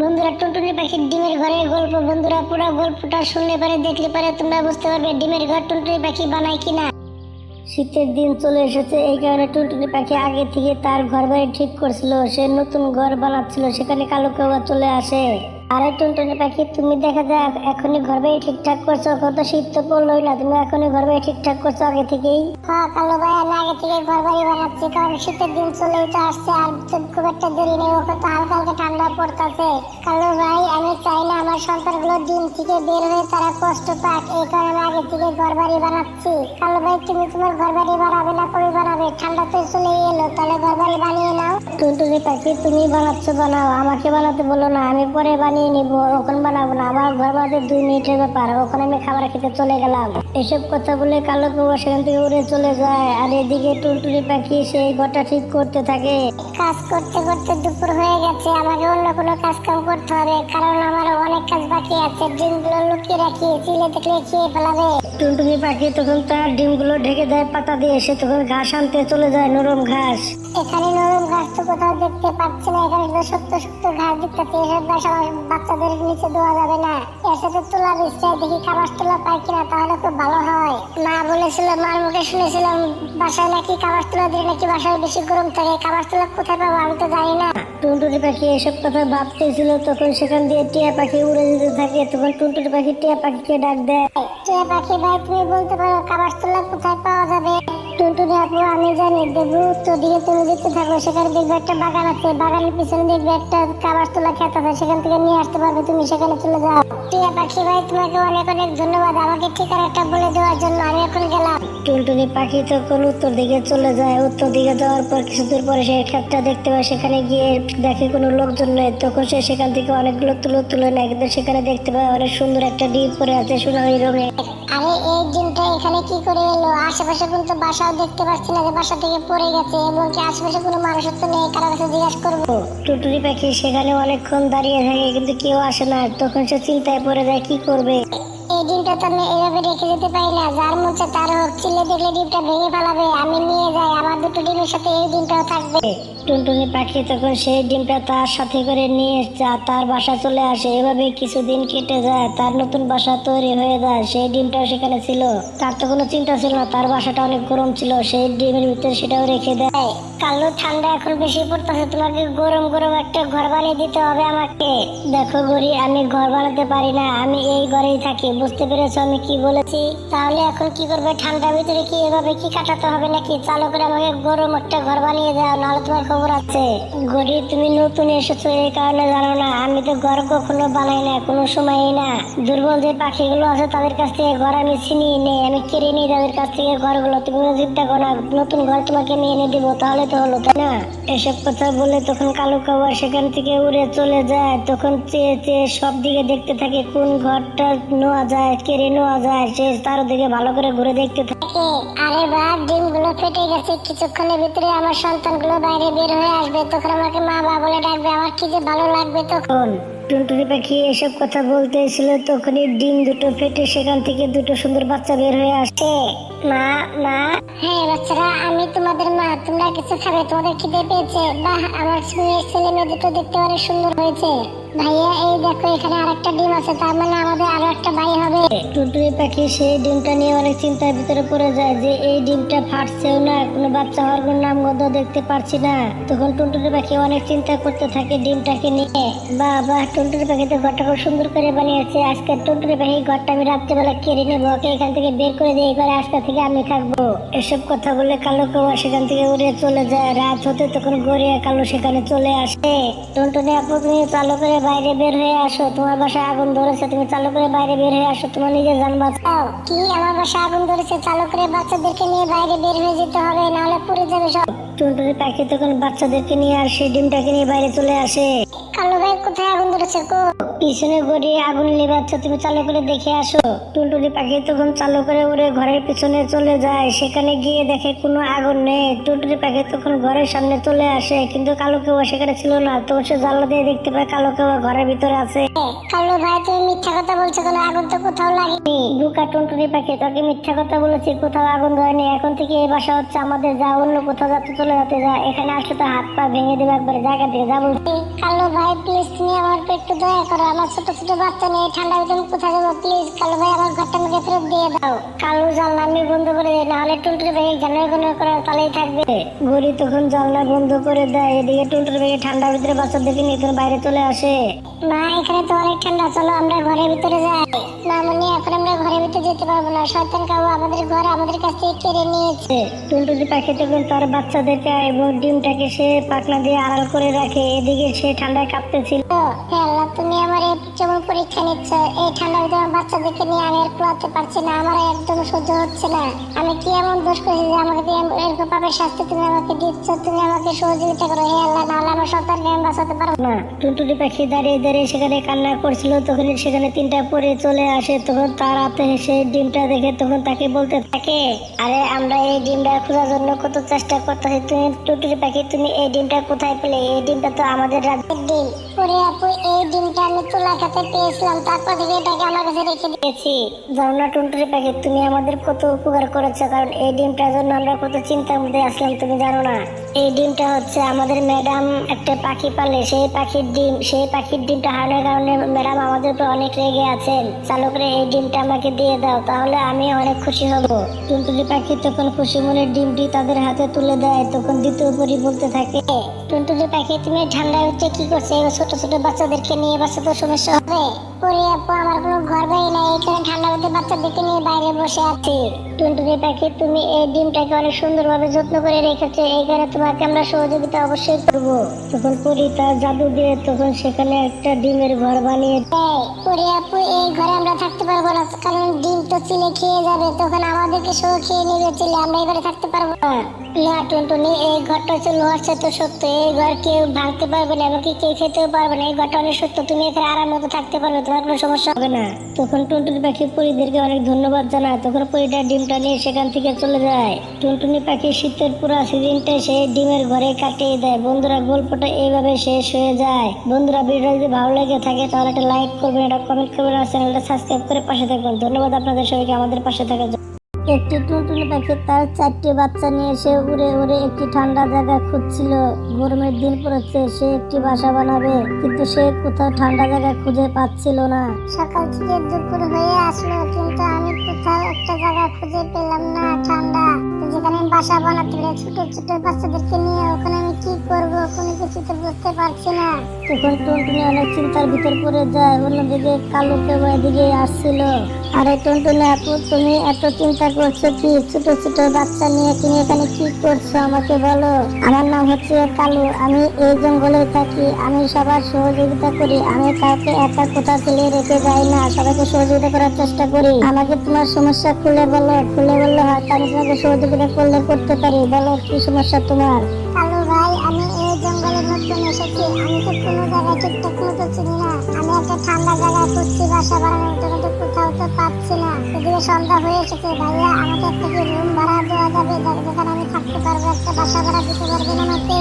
বন্ধুরা, টুনটুনি পাখির ডিমের ঘরের গল্প। বন্ধুরা, পুরো গল্পটা শুনলে পারে, দেখলে পারে, তোমরা বুঝতে পারবে ডিমের ঘর টুনটুনি পাখি বানায় কিনা। শীতের দিন চলে এসেছে, এই কারণে টুনটুনি পাখি আগে থেকে তার ঘর বাড়ি ঠিক করছিল। সে নতুন ঘর বানাচ্ছিল, সেখানে কালো কাবা চলে আসে। টুনটুনি পাখি, তুমি দেখা যায় এখনই ঘর বাড়ি ঠিকঠাক করছ? কত শীত তো না, তুমি এখনই ঘর বাড়ি ঠিকঠাক করছ আগে থেকেই? হ্যাঁ ভাই, আমি আগে থেকে ঘর বাড়ি বানাচ্ছি, কারণ শীতের দিন চলেই তো আসছে, আর খুব একটা দেরি নেই, ওকে তো হালকা হালকা ঠান্ডা পড়তেছে। কালো ভাই, আমি চাই না আমার সন্তানগুলো দিন থেকে বের হয়ে তারা কষ্ট পাক, এই কারণে আমি আগে থেকে ঘর বাড়ি বানাচ্ছি। কালো ভাই, তুমি তোমার ঘর বাড়ি বানাবে না কবে বানাবে ঠান্ডা তো চলেই এলো, তাহলে ঘর বাড়ি বানিয়ে নাও। টুনটুনি পাখি তুমি বানাচ্ছ বানাও। আমাকে বানাতে বলো না আমি পরে বানিয়ে নিব। ওখানে বানাবো না। আমার ঘর বানাতে দুই মিনিটের ব্যাপার। ওখানে আমি খাবার খেতে চলে গেলাম। এসব কথা বলে কালো কৌয়া সেখান থেকে উড়ে চলে যায়। আর এদিকে টুনটুনি পাখি সেই ঘরটা ঠিক করতে থাকে। কাজ করতে করতে দুপুর হয়ে গেছে। আমাকে অন্য কোনো কাজ কাম করতে হবে। কারণ আমার অনেক কাজ বাকি আছে। ডিমগুলো লুকিয়ে রাখি। চিলে দেখলে খেয়ে ফেলাবে। টুনটুনি পাখি তখন তার ডিমগুলো ঢেকে দেয় পাতা দিয়ে। সে তখন ঘাস আনতে চলে যায় নরম ঘাস। এখানে নরম ঘাস তো কোথাও দেখতে পাচ্ছি না এখানে তো শক্ত শক্ত ঘাস দেখতেছি। এসব ঘাস আমার বাচ্চাদের নিচে দেওয়া যাবে না। এর সাথে তুলা বিছাই দেখি খাবার তোলা পাই কিনা তাহলে খুব ভালো হয়। মা বলেছিল মার মুখে শুনেছিলাম বাসায় নাকি খাবার তোলা দিলে নাকি বাসায় বেশি গরম থাকে খাবার তোলা কোথায় পাবো আমি তো জানি না। টুনটুনি পাখি এসব কথা ভাবতেছিল তখন সেখান দিয়ে টিয়া পাখি উড়ে যেতে থাকে তখন টুনটুনি পাখি টিয়া পাখিকে ডাক দেয়। টিয়া পাখি ভাই তুমি বলতে পারো খাবার তোলা কোথায় পাওয়া যাবে? টুনটুনি আপু, আমি জানি দেবু উত্তর দিকে তুমি যেতে থাকো, সেখানে দেখবে একটা বাগান আছে, বাগানের পিছনে দেখবে একটা খাবার তোলা খেত আছে, সেখান থেকে নিয়ে আসতে পারবে তুমি, সেখানে চলে যাও। টিয়া পাখি ভাই, তোমাকে অনেক অনেক ধন্যবাদ, আমাকে ঠিকানাটা বলে দেওয়ার জন্য আমি এখন গেলাম। টুনটুনি পাখি তখন উত্তর দিকে চলে যায়, উত্তর দিকে যাওয়ার পর কিছু দূর পরে সে ক্ষেতটা দেখতে পায়, সেখানে গিয়ে দেখে কোনো লোকজন নেই, তখন সে সেখান থেকে অনেকগুলো তুলো তুলে নেয়, কিন্তু সেখানে দেখতে পায় অনেক সুন্দর একটা ডিম পরে আছে সোনালি রঙে আরে, এই ডিমটা এখানে কি করে এলো? আশেপাশে কিন্তু বাসাও দেখতে পাচ্ছি না যে বাসা থেকে পড়ে গেছে এবং কি আশেপাশে কোনো মানুষ তো নেই, কারও কাছে জিজ্ঞাসা করব। টুটুরি পাখি সেখানে অনেকক্ষণ দাঁড়িয়ে থাকে, কিন্তু কেউ আসে না, তখন সে চিন্তায় পড়ে যায়, কি করবে? এই ডিমটা তো আমি এইভাবে রেখে যেতে পারি না। যার তার হোক চিল্লে দেখলে ডিমটা ভেঙে ফেলাবে। আমি নিয়ে যাই আমার দুটো ডিমের সাথে এই ডিমটাও থাকবে। টুনটুনি পাখি তখন সেই ডিমটা তার সাথে করে নিয়ে তার বাসা চলে আসে। এভাবে কিছুদিন কেটে যায় তার নতুন বাসা তৈরি হয়ে যায়। সেই ডিমটাও সেখানে ছিল। তার তো কোনো চিন্তা ছিল না তার বাসাটা অনেক গরম ছিল। সেই ডিমের ভিতরে সেটাও রেখে দেয়। কালো ঠান্ডা এখন বেশি পড়তেছে তোমাকে গরম গরম একটা ঘর বানিয়ে দিতে হবে আমাকে। দেখো গরি আমি ঘর বানাতে পারি না আমি এই ঘরেই থাকি বুঝতে পেরেছ আমি কি বলেছি? তাহলে এখন কি করবে? ঠান্ডার ভিতরে কি এভাবে কি কাটাতে হবে নাকি চালু করে আমাকে গরম একটা ঘর বানিয়ে দাও, নাহলে তোমার খবর আছে। গরি তুমি নতুন এসেছ, এই কারণে জানো না, আমি তো ঘর কখনো বানাই না, কোনো সময়ই না। দুর্বল যে পাখিগুলো আছে, তাদের কাছ থেকে ঘর আমি ছিনিয়ে নেই, আমি কেড়ে নিই তাদের কাছ থেকে ঘরগুলো। তুমি চিন্তা করো না, নতুন ঘর তোমাকে নিয়ে এনে দিবো, তাহলে তো হলো, তাই না? এসব কথা বলে তখন কালো কাবা সেখান থেকে উড়ে চলে যায়, তখন চেয়ে চেয়ে সব দিকে দেখতে থাকে কোন ঘরটা নেওয়া যায়। সে তার দিকে ভালো করে ঘুরে দেখতে থাকে। আরে বা ডিমগুলো ফেটে গেছে। কিছুক্ষণের ভিতরে আমার সন্তানগুলো বাইরে বের হয়ে আসবে। তখন আমাকে মা বাবা বলে ডাকবে আমার কি যে ভালো লাগবে তখন? টুনটুনি পাখি এসব কথা বলতেছিল তখনই ডিম দুটো ফেটে সেখান থেকে দুটো সুন্দর বাচ্চা বের হয়ে আসছে মা? মা? হ্যাঁ বাচ্চারা আমি তোমাদের মা তোমরা কিছু খাবে? তোমাদের খিদে পেয়েছে। বাহ আমার ছেলে ছেলে মেয়ে দুটো দেখতে অনেক সুন্দর হয়েছে। ভাইয়া, এই দেখো, এখানে আরেকটা ডিম আছে, তার মানে আমাদের আরও একটা ভাই হবে। টুনটুনি পাখি, সেই ডিমটা নিয়ে অনেক চিন্তার ভিতরে পড়ে যায় যে এই ডিমটা ফাটছেও না, কোনো বাচ্চা হওয়ার কোনো নাম গন্ধ দেখতে পারছি না। তখন টুনটুনি পাখি অনেক চিন্তা করতে থাকে ডিমটাকে নিয়ে। বা বা টুনটুনি পাখি তো ঘরটা খুব সুন্দর করে বানিয়েছে। আজকে টুনটুনি পাখি ঘরটা আমি রাত্রেবেলা কেড়ে নেব, ওকে এখান থেকে বের করে দিয়ে ঘরে আজকে থেকে আমি থাকব। এসব কথা বলে কালো কৌয়া সেখান থেকে উড়ে চলে যায়। রাত হতে তখন গড়িয়া কালো সেখানে চলে আসে। টুনটুনি আপু, তুমি চালু করে বাইরে বের হয়ে আসো। তোমার বাসায় আগুন ধরেছে তুমি চালু করে বাইরে বের হয়ে আসো তোমার নিজের যান বাঁচাও। কি? আমার বাসায় আগুন ধরেছে চালু করে বাচ্চাদেরকে নিয়ে বাইরে বের হয়ে যেতে হবে নাহলে পুড়ে যাবে সব। টুনটুনি পাখি তখন বাচ্চাদেরকে নিয়ে আর সেই ডিমটাকে নিয়ে বাইরে চলে আসে। কালো ভাই কোথায় আগুন ধরেছে গো? পিছনে গড়িয়ে আগুন লেবাচ্ছে তুমি চালু করে দেখে আসো। টুনটুনি পাখি তখন চালু করে উড়ে ঘরের পিছনে চলে যায়। সেখানে গিয়ে দেখে কোনো আগুন নেই। টুনটুনি পাখি তখন ঘরের সামনে চলে আসে কিন্তু কালো কেওয়া সেখানে ছিল না। তো সে জানলা দিয়ে দেখতে পায় কালো কেওয়া ঘরের ভিতরে আছে। কালো ভাই তুমি মিথ্যা কথা বলছো কোনো? আগুন তো কোথাও লাগেনি। বুকা টুনটুনি পাখি তোকে মিথ্যা কথা বলেছি কোথাও আগুন ধরেনি। এখন থেকে এই বাসা হচ্ছে আমাদের যা অন্য কোথাও যাতে চলে যেতে যা এখানে আসলে তো হাত পা ভেঙে দেবে একবারে জায়গা থেকে যা বলছি। কালো ভাই প্লিজ তুমি আমার একটু দয়া করো। আমার ছোট ছোট বাচ্চা নিয়ে ঠান্ডা ভিতরে কোথায় যাব? প্লিজ কালো ভাই, আমার ঘরটা আমাকে ফেরত দিয়ে দাও। কালো জানলা আমি বন্ধ করে দেয় নাহলে টুনটুর ভাই জানলা কোনো করে তালেই থাকবে। গড়ি তখন জানলা বন্ধ করে দেয়, এদিকে টুনটুর ভাই ঠান্ডা ভিতরে বাচ্চাদেরকে নিয়ে বাইরে চলে আসে। মা এখানে তো অনেক ঠান্ডা। চলো আমরা ঘরের ভিতরে যাই। না মনে এখন আমরা ঘরের ভিতরে যেতে পারব না। শয়তান কাউ আমাদের ঘর আমাদের কাছ থেকে কেড়ে নিয়েছে। টুনটুনি পাখি তখন তার বাচ্চাদেরকে এবং ডিমটাকে সে পাখনা দিয়ে আড়াল করে রাখে। এদিকে সে ঠান্ডায় কাঁপতেছিল। হে আল্লাহ তুমি আমার এই যেমন পরীক্ষা নিচ্ছ। এই ঠান্ডার ভিতরে বাচ্চাদেরকে নিয়ে আমি আর কুলাতে পারছি না। আমার একদম সহ্য হচ্ছে না। আমি কি এমন আমাকে দিয়ে এরকম পাপের শাস্তি তুমি আমাকে দিচ্ছ তুমি আমাকে সহযোগিতা করো। হে আল্লাহ নাহলে আমার সন্তানকে আমি বাঁচাতে পারব না। টুনটুনি পাখি দাঁড়িয়ে দাঁড়িয়ে সেখানে কান্না করছিল তখন সেখানে তিনটা পরে চলে আসে তখন তার হাতে ডিমটা দেখে তখন তাকে বলতে থাকে আরে আমরা এই ডিমটা খোঁজার জন্য কত চেষ্টা করতেছি। তুমি টুটুরি পাখি তুমি এই ডিমটা কোথায় পেলে? এই ডিমটা তো আমাদের রাজ্যের ডিম ওরে আপু এই ডিমটা আমি তুলা খাতে পেয়েছিলাম। তারপর থেকে এটাকে আমার কাছে রেখে দিয়েছি। জানো না টুনটুরি পাখি তুমি আমাদের কত উপকার করেছ কারণ এই ডিমটার জন্য আমরা কত চিন্তার মধ্যে আসলাম তুমি জানো না? এই ডিমটা হচ্ছে আমাদের ম্যাডাম একটা পাখি পালে। সেই পাখির ডিম, সেই পাখির ডিমটা হারানোর কারণে ম্যাডাম আমাদের উপর অনেক রেগে আছেন। চালু করে এই ডিমটা আমাকে দিয়ে দাও, তাহলে আমি অনেক খুশি হব। টুনটুনি পাখি তখন খুশি মনে ডিমটি তাদের হাতে তুলে দেয়, তখন দ্বিতীয় পরি বলতে থাকে টুনটুনি পাখি, তুমি ঠান্ডায় হচ্ছে কি করছে? এই ছোট ছোট বাচ্চাদেরকে নিয়ে বাচ্চা তো, সমস্যা হবে। ওরে আপু আমার কোনো ঘর বাড়ি নাই এখানে ঠান্ডার মধ্যে বাচ্চাদেরকে নিয়ে বাইরে বসে আছি। টুনটুনি পাখি, তুমি এই ডিমটাকে অনেক সুন্দরভাবে যত্ন করে রেখেছো এইখানে তোমাকে আমরা সহযোগিতা অবশ্যই করব। তখন পরি তার জাদু দিয়ে, তখন সেখানে একটা ডিমের ঘর বানিয়ে দেয় পরি আপু এই ঘরে আমরা থাকতে পারব না, কারণ ডিম তো চিলে খেয়ে যাবে, তখন আমাদেরকে সহ খেয়ে নেবে, চিলে আমরা এই ঘরে থাকতে পারব না। টুনটুনি, এই ঘরটা হচ্ছে লোহার সাথে সত্য। এই ঘর কেউ ভাঙতে পারবে না, এমনকি কেউ খেতেও পারবে না। এই ঘরটা অনেক সত্য। তুমি এখানে আরাম মতো থাকতে পারবে, তোমার কোনো সমস্যা হবে না। তখন টুনটুনি পাখি পরিদেরকে অনেক ধন্যবাদ জানায়। তখন পরিটা ডিমটা নিয়ে সেখান থেকে চলে যায়। টুনটুনি পাখি শীতের পুরো সে ডিমের ঘরে কাটিয়ে দেয়। বন্ধুরা, গল্পটা এইভাবে শেষ হয়ে যায়। বন্ধুরা, ভিডিওটা যদি ভালো লেগে থাকে, তাহলে একটা লাইক করবেন, একটা কমেন্ট করবেন, আর চ্যানেলটা সাবস্ক্রাইব করে পাশে থাকবেন। ধন্যবাদ আপনাদের সবাইকে আমাদের পাশে থাকার জন্য। একটি টুনটুনি পাখি তার চারটি বাচ্চা নিয়ে সে উড়ে উড়ে একটি ঠান্ডা জায়গা খুঁজছিল। গরমের দিন পড়েছে, সে একটি বাসা বানাবে, কিন্তু সে কোথাও ঠান্ডা জায়গা খুঁজে পাচ্ছিল না। সকাল থেকে দুপুর হয়ে আসলো, কিন্তু আমি কোথাও একটা জায়গা খুঁজে পেলাম না, ঠান্ডা। যেখানে বাসা বানাতে ছোট ছোট বাচ্চাদেরকে নিয়ে ওখানে আমি কি করব, কোনো কিছু তো বুঝতে পারছি না। তখন টুনটুনি অনেক চিন্তার ভিতর পড়ে যায় অন্যদিকে কালো কেউ এদিকে আসছিল। আরে টুনটুনি আপু তুমি এত চিন্তা করছ কি? ছোট ছোট বাচ্চা নিয়ে তুমি এখানে কি করছ আমাকে বলো? আমার নাম হচ্ছে কালু আমি এই জঙ্গলে থাকি। আমি সবার সহযোগিতা করি আমি কাউকে একা কোথাও ফেলে রেখে যাই না সবাইকে সহযোগিতা করার চেষ্টা করি। আমাকে তোমার সমস্যা খুলে বলো খুলে বললে হয়তো আমি তোমাকে সহযোগিতা করলে করতে পারি। বলো কি সমস্যা তোমার? আমি তো কোনো জায়গায় ঠিকঠাক মতো চিনি না। আমি একটা ঠান্ডা জায়গায় খুঁজছি বাসা বানানোর জন্য তো কোথাও তো পাচ্ছি না। এদিকে সন্ধ্যা হয়ে এসেছে ভাইয়া আমাকে একটা কি রুম ভাড়া দেওয়া যাবে? যেখানে আমি থাকতে পারব একটা বাসা ভাড়া দিতে পারবেন আমাকে।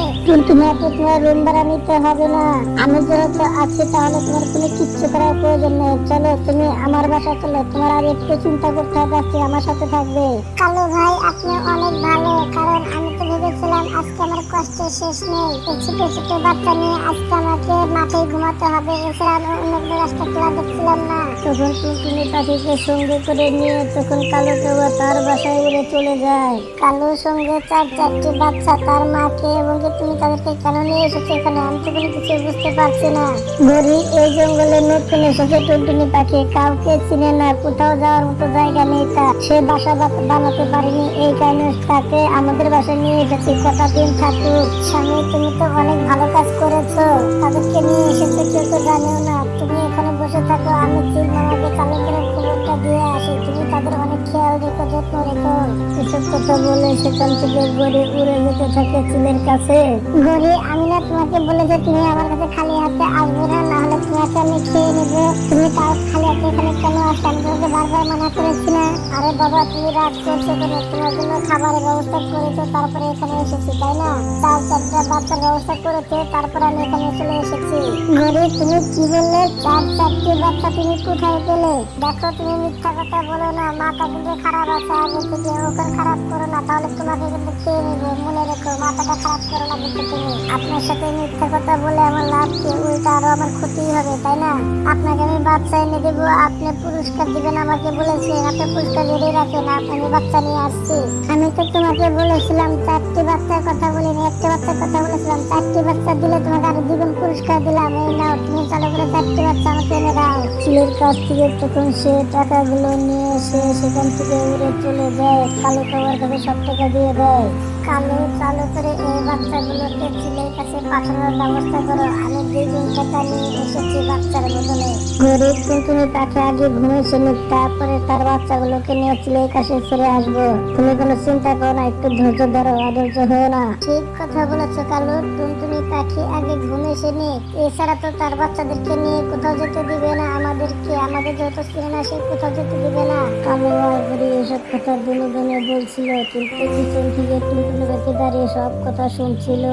আপু তোমার রুম ভাড়া নিতে হবে না। আমি যেহেতু আছি তাহলে তোমার কোনো কিচ্ছু করার প্রয়োজন নেই। চলো তুমি আমার বাসা চলো। তোমার আর একটু চিন্তা করতে হবে আজকে আমার সাথে থাকবে। কালো ভাই আপনি অনেক ভালো। কারণ আমি তো ভেবেছিলাম আজকে আমার কষ্টের শেষ নেই। ছোট ছোট বাচ্চা নিয়ে আজকে আমাকে মাঠে ঘুমাতে হবে। এছাড়া আমি অন্য রাস্তা খোলা দেখছিলাম না। তখন টুনটুনি পাখিকে সঙ্গে করে নিয়ে তখন কালো কেউ তার বাসায় উড়ে চলে যায়। কালোর সঙ্গে চার চারটি বাচ্চা তার মাকে এবং তুমি তাদেরকে কেন নিয়ে এসেছ এখানে? আমি তো কোনো কিছু বুঝতে পারছি না। গরি এই জঙ্গলে নতুন এসেছে টুনটুনি পাখি। কাউকে চিনে না কোথাও যাওয়ার মতো জায়গা নেই তার। সে বাসা বানাতে পারেনি এই কারণে তাকে আমাদের বাসায় নিয়ে এসেছি। কটা দিন থাকুক। স্বামী তুমি তো অনেক ভালো কাজ করেছ। তাদেরকে নিয়ে এসেছে কেউ তো জানেও না। বসে থাকো, আমি চিল মামাকে চালু করে খবরটা দিয়ে আসি। তুমি তাদের অনেক খেয়াল রেখো, যত্ন রেখো। এসব কথা বলে সেখান থেকে গড়ি উড়ে যেতে থাকে চিলের কাছে। গড়ি, আমি না তোমাকে বলে যে তুমি আমার কাছে খালি হাতে আসবে না না তোমাকে আমি খেয়ে নেব। তুমি তাও খালি হাতে এখানে কেন আসছো আমি তোমাকে বারবার মানা করেছি না। আরে বাবা, তুমি রাগ করছ কেন? তোমার জন্য খাবারের ব্যবস্থা করেছ, তারপরে এখানে এসেছি, তাই না? চার চারটা বাচ্চার ব্যবস্থা করেছে, তারপরে আমি এখানে চলে এসেছি। ঘরে তুমি কি বললে? চার বাচ্চা তুমি কোথায় পেলে? দেখো, তুমি মিথ্যা কথা বলো না। মাথা কিন্তু খারাপ আছে, আগে থেকে ওকে খারাপ করো না, তাহলে তোমাকে কিন্তু খেয়ে মনে রেখো, মাথাটা খারাপ করো না কিন্তু তুমি। আপনার সাথে মিথ্যা কথা বলে আমার লাভ কি উল্টা আরও আমার ক্ষতি হবে, তাই না? আপনাকে আমি বাচ্চা এনে দেবো, আপনি পুরস্কার দিবেন আমাকে আপনি পুরস্কার রেডি রাখেন বাচ্চা নিয়ে আসছি। আমি তো তোমাকে বলেছিলাম, চারটি বাচ্চার কথা বলিনি, একটা বাচ্চার কথা বলেছিলাম, চারটি বাচ্চা দিলে তোমাকে আরও দ্বিগুণ পুরস্কার দিলাম। এই নাও, তুমি চালু করে চারটি বাচ্চা আমাকে এনে চুলের কাছ থেকে তখন সে টাকাগুলো নিয়ে এসে সেখান থেকে উড়ে চলে যায়, কালো কাবার কাছে সব টাকা দিয়ে দেয়। কালো, চালু করে এই বাচ্চাগুলোকে ছেলের কাছে পাঠানোর ব্যবস্থা করো। আমি দ্বিগুণ টাকা নিয়ে এসেছি বাচ্চার বদলে। গরিব তাকে আগে তারপরে তার বাচ্চাগুলোকে নিয়ে ছেলের কাছে ফিরে আসব। তুমি কোনো চিন্তা করো না, একটু ধৈর্য ধরো অধৈর্য হয়ে না। ঠিক কথা বলেছ কালু, টুনটুনি পাখি আগে ঘুমিয়েছে নি এছাড়া তো তার বাচ্চাদেরকে নিয়ে কোথাও যেতে দিবে না, আমাদেরকে, আমাদের যত না, সে কোথাও যেতে দিবে না। কালো আর ঘুরি এসব কথা দুনে দুনে বলছিল, কিন্তু পিছন থেকে পাখি দাঁড়িয়ে সব কথা শুনছিল।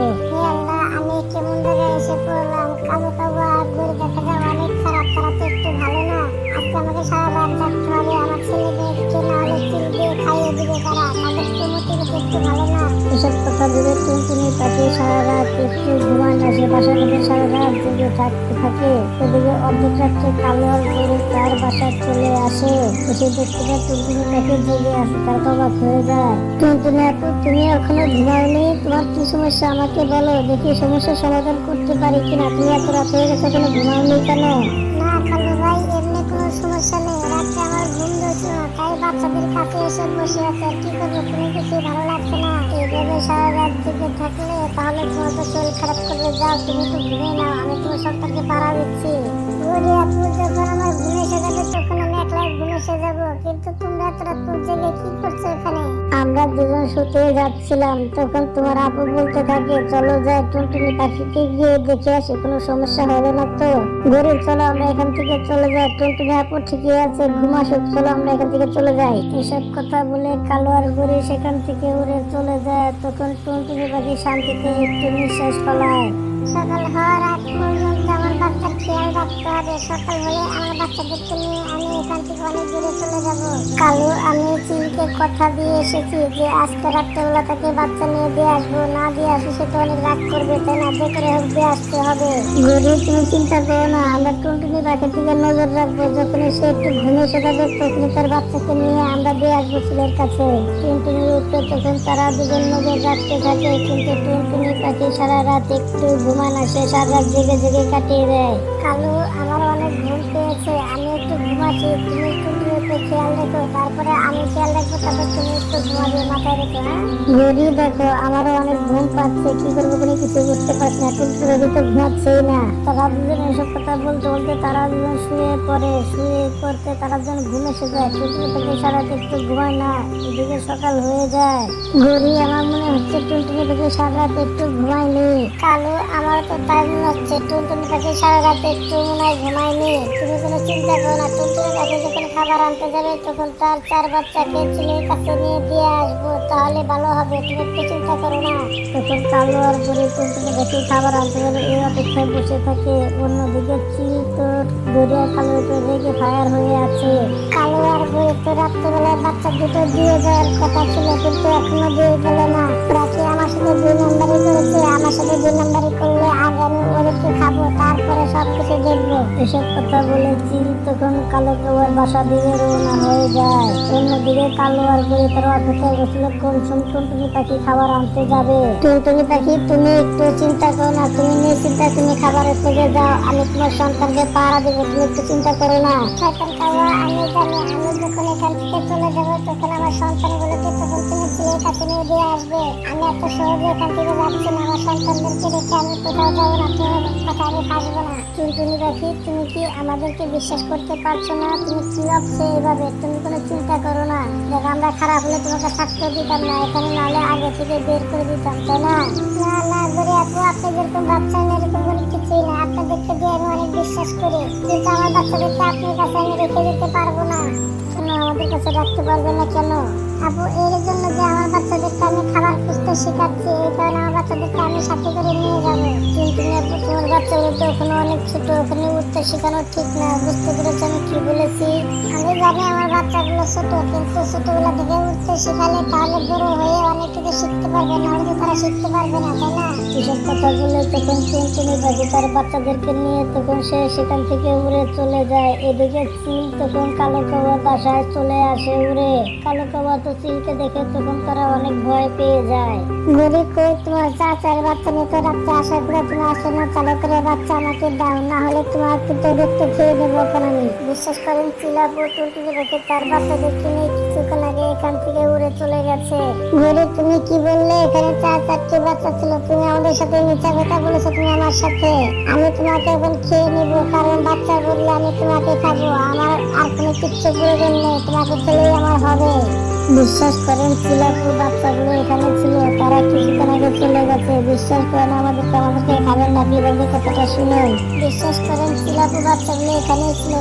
আল্লাহ, আমি কেমন জায়গায় এসে পড়লাম? কালো কালো আর দেখা যায় অনেক খারাপ, তারা তো একটু ভালো না। আজকে আমাকে সারা রাত থাকতে হবে, আমার ছেলেদেরকে না হলে চিল দিয়ে খাইয়ে দিবে তারা। তাদের তো মোটিভেট একটু ভালো না। এসব কথা ভেবে টুনটুনি তাকে সারা রাত একটু ঘুমান আসে বাসার মধ্যে সারা রাত জেগে থাকতে থাকে। এদিকে অর্ধেক রাত্রে কালো আর গরু তার বাসায় চলে আসে। এসে দেখতে পায় টুনটুনি তাকে জেগে আছে, তার অবাক হয়ে যায়। টুনটুনি আপু, তুমি এখনও ঘুমাওনি তোমার কি সমস্যা? আমাকে বলো, দেখি সমস্যার সমাধান করতে পারি কিনা? তুমি এত রাত হয়ে গেছে, এখনও ঘুমাওনি কেন? না খালু ভাই এমনি কোনো সমস্যা নেই। রাত্রে আমার ঘুম ধরছে না, তাই বাচ্চাদের কাছে এসে বসে আছে। আর কি করব, কোনো কিছু ভালো লাগছে না। এইভাবে সারা রাত জেগে থাকলে তাহলে তোমার তো শরীর খারাপ করবে। যাও, তুমি তো ঘুমিয়ে নাও, আমি তোমার সন্তানকে পাড়া দিচ্ছি। বলি, আপু, যখন আমার ঘুম এসে যাবে তখন আমি একলা ঘুম এসে যাব। কিন্তু তোমরা এত রাত জেগে কি করছ? আমরা দুজন শুতে যাচ্ছিলাম, তখন তোমার আপু বলতে থাকে, চলো যাই, টুনটুনি পাখিকে গিয়ে দেখে আসি, কোনো সমস্যা হবে না তো? গরিব চলো আমরা এখান থেকে চলে যাই। টুনটুনি আপু ঠিকই আছে ঘুমাসুক চলো আমরা এখান থেকে চলে যাই। এসব কথা বলে কালো আর গরি সেখান থেকে উড়ে চলে যায়। তখন টুনটুনি পাখি শান্তিতে একটু নিঃশ্বাস ফলায়। সকাল হওয়ার আগ পর্যন্ত বাচ্চার খেয়াল রাখতে হবে। সকাল হলে আমার বাচ্চাদেরকে নিয়ে আমি এখান থেকে অনেক দূরে চলে যাব। কালু, আমি চিলকে কথা দিয়ে এসেছি যে আজকে রাত্রেবেলা তাকে বাচ্চা নিয়ে দিয়ে আসব। না দিয়ে আসি সে তো অনেক রাগ করবে, তাই না? যে করে হোক দিয়ে আসতে হবে। গরি, তুমি চিন্তা করো না, আমরা টুনটুনি পাখির দিকে নজর রাখব। যখন সে একটু ঘুমে এসে যাবে তখন তার বাচ্চাকে নিয়ে আমরা দিয়ে আসব ছেলের কাছে। টুনটুনির উপরে তখন তারা দুজন নজর রাখতে থাকে, কিন্তু টুনটুনি পাখি সারা রাত একটু ঘুমান আসে সারা রাত জেগে জেগে কাটিয়ে দেয় কালু আমার অনেক ঘুম পেয়েছে আমি একটু ঘুমাচ্ছি তুমি একটু একটু খেয়াল রেখো তারপরে আমি খেয়াল রাখব তারপর তুমি একটু ঘুমাবে মাথায় রেখো হ্যাঁ? ঘড়ি দেখো আমারও অনেক ঘুম পাচ্ছে কি করব কোনো কিছু বুঝতে পারছি না কিন্তু রবি তো ঘুমাচ্ছেই না। তারা দুজন এসব কথা বলতে বলতে তারা দুজন শুয়ে পড়ে শুয়ে পড়তে তারা দুজন ঘুম এসে যায় টুনটুনি থেকে সারা একটু ঘুমায় না এদিকে সকাল হয়ে যায়। ঘড়ি আমার মনে হচ্ছে টুনটুনি থেকে সারা রাত একটু ঘুমায়নি। কালু আমার তো তাই মনে হচ্ছে টুনটুনি থেকে সারা রাত একটু মনে হয় ঘুমায়নি। তুমি কোনো চিন্তা করো না টুনটুনি যখন খাবার আনতে যাবে, তখন তার চার বাচ্চাকে ছেলের কাছে নিয়ে দিয়ে আসব, তাহলে ভালো হবে। তুমি একটু চিন্তা করো না। তখন কালো আর গরি টুনটুনি দেখে খাবার আনতে যাবে এই অপেক্ষায় বসে থাকে। অন্যদিকে চিল তো গড়িয়া কালো তো রেগে ফায়ার হয়ে আছে। কালো আর গরি তো রাত্রেবেলায় বাচ্চা দুটো দিয়ে যাওয়ার কথা ছিল, কিন্তু এখনও দিয়ে গেল না। ওরা আমার সাথে দুই নম্বরই করেছে। আমার সাথে দুই নম্বরই করলে আগে আমি ওদেরকে খাব, তারপরে সব কিছু দেখব। এসব কথা বলে চিল তখন কালো কাবার বাসা দিকে রওনা হয়ে যায়। অন্যদিকে কালো আর গরি তারা অপেক্ষায় বসছিল কোন টুনটুনি পাখি খাবার আনতে যাবে? টুনটুনি পাখি, তুমি একটু চিন্তা করো না, তুমি নিশ্চিন্তা তুমি খাবারের থেকে যাও। আমি তোমার সন্তানকে পাহারা দেবো, তুমি একটু চিন্তা করো না। আমি জানি, আমি যখন এখান থেকে চলে যাব, তখন আমার তখন তুমি ছেলের কাছে নিয়ে দিয়ে আসবে। আমি এত সহজে এখান থেকে যাচ্ছি না, আমার সন্তানদেরকে রেখে আমি কোথাও যাব না, তোমার আমি ফাঁসবো না। টুনটুনি পাখি, তুমি কি আমাদেরকে বিশ্বাস করতে পারছ না, তুমি কি ভাবছ এইভাবে তুমি কোনো চিন্তা করো না। দেখ, আমরা খারাপ হলে তোমাকে থাকতে দিতাম না, এখানে নাহলে আগে থেকে বের করে দিতাম, তাই না? না না গরি আপু আপনি যেরকম ভাবছেন, এরকম কোনো কিছুই না, আপনাদেরকে দিয়ে আমি অনেক বিশ্বাস করি। কিন্তু আমার বাচ্চাদেরকে আপনার কাছে আমি রেখে দিতে পারব না। কেন? আমাদের কাছে রাখতে পারবে না কেন? আপু, এর জন্য যে আমার বাচ্চাদেরকে আমি খাবার খুঁজতে শেখাচ্ছি, এই কারণে আমার বাচ্চাদেরকে আমি সাথে করে নিয়ে যাব। কিন্তু তোমার বাচ্চাগুলো তো ওখানে অনেক ছোট ওখানে উঠতে শেখানো ঠিক না। বুঝতে পেরেছি আমি কি বলেছি? আমি জানি আমার বাচ্চাগুলো ছোট, কিন্তু ছোটগুলো থেকে উঠতে শেখালে তাহলে বড় হয়ে অনেক কিছু শিখতে পারবে না হলে তারা শিখতে পারবে না, তাই না? এসব কথা বলে তখন টুনটুনি পাখি তার বাচ্চাদেরকে নিয়ে তখন সে সেখান থেকে উড়ে চলে যায়। এদিকে চিল তখন কালো কাবা বাসায় চলে আসে উড়ে। কালো কাবা তো চিলকে দেখে তখন তারা অনেক ভয় পেয়ে যায়। গরিব কই তোমার চাচার বাচ্চা নিয়ে তো রাত্রে আসার পরে তুমি আসো না চালে করে বাচ্চা আমাকে দাও না হলে তোমার কিন্তু রক্ত খেয়ে দেবো এখন আমি। বিশ্বাস করেন চিলাপু টুনটুনি রেখে তার বাচ্চাদেরকে নিয়ে কিছুক্ষণ আগে এখান থেকে উড়ে চলে গেছে। গরিব তুমি কি বললে? এখানে চার বাচ্চা ছিল, তুমি আমাদের সাথে মিথ্যা কথা বলেছ, তুমি আমার সাথে। আমি তোমাকে এখন খেয়ে নিব, কারণ বাচ্চা বললে আমি তোমাকে খাব। আমার আর কোনো কিচ্ছু প্রয়োজন নেই, তোমাকে খেলেই আমার হবে। বিশ্বাস করেন চিলাপুর বাচ্চাগুলো এখানে ছিল, তারা আগে চলে গেছে। বিশ্বাস করেন, আমাদেরকে খাবেন না কথাটা শুনুন। বিশ্বাস করেন চিলাপুর বাচ্চাগুলো এখানে ছিল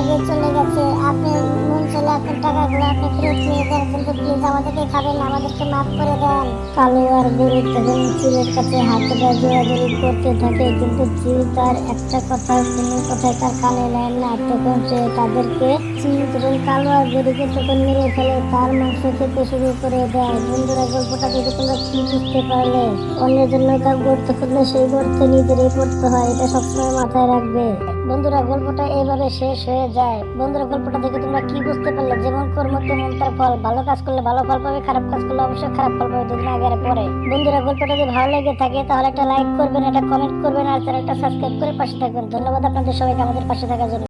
আগে চলে গেছে। আপনি মন চলে আপনার টাকাগুলো আপনি ফেরত নিয়ে দেন কিন্তু প্লিজ আমাদেরকে খাবেন আমাদেরকে মাফ করে দেন। কালো আর গরু তখন চিলের কাছে হাতে জোরাজোরি করতে থাকে, কিন্তু চিল তার একটা কথা কোনো কথায় তার কানে নেয় না। তখন সে তাদেরকে তখন কালো আর গরুকে তখন মেরে ফেলে, তার মাংস খেতে শুরু করে দেয়। বন্ধুরা, গল্পটা দেখে তোমরা বুঝতে পারলে? অন্যের জন্য কাউ গর্ত খুঁজলে সেই গর্তে নিজেরই পড়তে হয়, এটা সবসময় মাথায় রাখবে। বন্ধুরা, গল্পটা এবারে শেষ হয়ে যায়। বন্ধুরা, গল্পটা দেখে তোমরা কি বুঝতে পারলে? যেমন কর্ম, তেমন তার ফল। ভালো কাজ করলে ভালো ফল পাবে, খারাপ কাজ করলে অবশ্যই খারাপ ফল পাবে দুদিন আগে পরে। বন্ধুরা, গল্পটা যদি ভালো লেগে থাকে, তাহলে একটা লাইক করবেন, একটা কমেন্ট করবেন, আর চ্যানেলটা সাবস্ক্রাইব করে পাশে থাকবেন। ধন্যবাদ আপনাদের সবাইকে আমাদের পাশে থাকার জন্য।